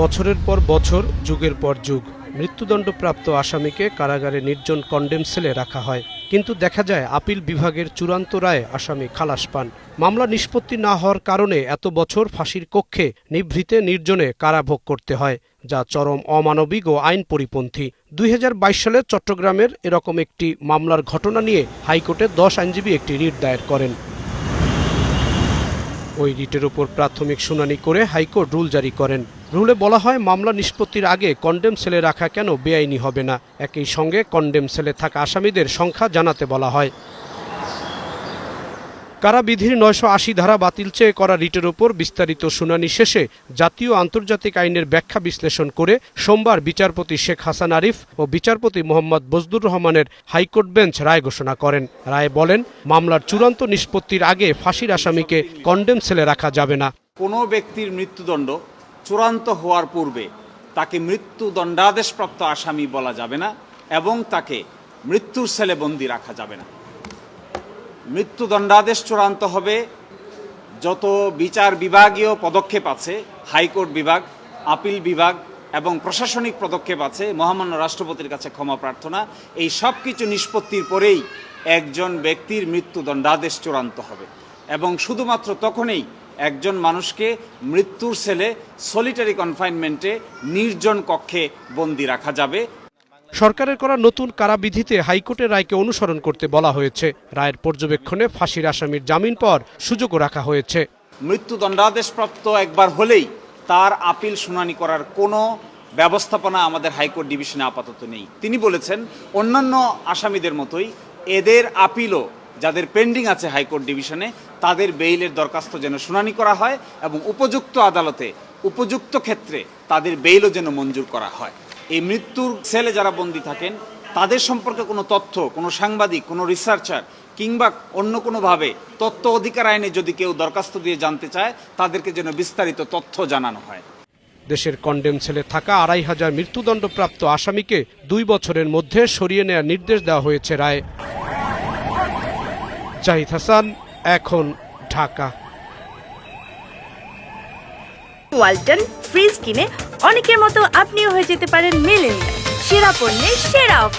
বছরের পর বছর, যুগের পর যুগ, মৃত্যুদণ্ডপ্রাপ্ত আসামিকে কারাগারে নির্জন কন্ডেম সেলে রাখা হয়। কিন্তু দেখা যায়, আপিল বিভাগের চূড়ান্ত রায়ে আসামি খালাস পান। মামলা নিষ্পত্তি না হওয়ার কারণে এত বছর ফাঁসির কক্ষে নিভৃতে নির্জনে কারাভোগ করতে হয়, যা চরম অমানবিক ও আইন পরিপন্থী। দুই হাজার বাইশ সালে চট্টগ্রামের এরকম একটি মামলার ঘটনা নিয়ে হাইকোর্টে দশ আইনজীবী একটি রিট দায়ের করেন। ওই রিটের উপর প্রাথমিক শুনানি করে হাইকোর্ট রুল জারি করেন। রুলে বলা হয়, মামলা নিষ্পত্তির আগে কন্ডেম সেলে রাখা কেন বেআইনি হবে না? একই সঙ্গে কন্ডেম সেলে থাকা আসামিদের সংখ্যা জানাতে বলা হয়। কারাবিধির নয়শো আশি ধারা বাতিল চেয়ে করা রিটের ওপর বিস্তারিত শুনানি শেষে জাতীয় আন্তর্জাতিক আইনের ব্যাখ্যা বিশ্লেষণ করে সোমবার বিচারপতি শেখ হাসান আরিফ ও বিচারপতি মোহাম্মদ বজদুর রহমানের হাইকোর্ট বেঞ্চ রায় ঘোষণা করেন। রায় বলেন, মামলার চূড়ান্ত নিষ্পত্তির আগে ফাঁসির আসামিকে কন্ডেম সেলে রাখা যাবে না। কোনো ব্যক্তির মৃত্যুদণ্ড চূড়ান্ত হওয়ার পূর্বে তাকে মৃত্যুদণ্ডাদেশপ্রাপ্ত আসামি বলা যাবে না এবং তাকে মৃত্যুর সেলে বন্দি রাখা যাবে না। মৃত্যুদণ্ডাদেশ চূড়ান্ত হবে, যত বিচার বিভাগীয় পদক্ষেপ আছে, হাইকোর্ট বিভাগ, আপিল বিভাগ এবং প্রশাসনিক পদক্ষেপ আছে, মহামান্য রাষ্ট্রপতির কাছে ক্ষমা প্রার্থনা, এই সব কিছু নিষ্পত্তির পরেই একজন ব্যক্তির মৃত্যুদণ্ডাদেশ চূড়ান্ত হবে। এবং শুধুমাত্র তখনই একজন মানুষকে মৃত্যুর সেলে সলিটারি কনফাইনমেন্টে নির্জন কক্ষে বন্দি রাখা যাবে। সরকারের করা নতুন কারাবিধিতে হাইকোর্টের রায়কে অনুসরণ করতে বলা হয়েছে। রায়ের পর্যবেক্ষণে ফাঁসির আসামির জামিন পর সুযোগও রাখা হয়েছে। মৃত্যুদণ্ডাদেশপ্রাপ্ত একবার হলেই তার আপিল শুনানি করার কোনো ব্যবস্থাপনা আমাদের হাইকোর্ট ডিভিশনে আপাতত নেই। তিনি বলেছেন অন্যান্য আসামিদের মতোই এদের আপিলও যাদের পেন্ডিং আছে হাইকোর্ট ডিভিশনে, তাদের বেইলের দরখাস্ত যেন শুনানি করা হয় এবং উপযুক্ত আদালতে, উপযুক্ত ক্ষেত্রে তাদের বেইলও যেন মঞ্জুর করা হয়। এই মৃত্যুর সেলে যারা বন্দী থাকেন, তাদের সম্পর্কে কোনো তথ্য, কোনো সাংবাদিক, কোনো রিসার্চার কিংবা অন্য কোনোভাবে তথ্য অধিকার আইনে যদি কেউ দরখাস্ত দিয়ে জানতে চায়, তাদেরকে যেন বিস্তারিত তথ্য জানানো হয়। দেশের কন্ডেম সেলে থাকা আড়াই হাজার মৃত্যুদণ্ডপ্রাপ্ত আসামিকে দুই বছরের মধ্যে সরিয়ে নেওয়ার নির্দেশ দেওয়া হয়েছে রায়। জাহিদ হাসান, এখন ঢাকা। ওয়ালটন ফ্রিজ কিনে অনেকের মতো আপনিও হয়ে যেতে পারেন মেলেনিয়া সেরা পণ্যের সেরা অফার।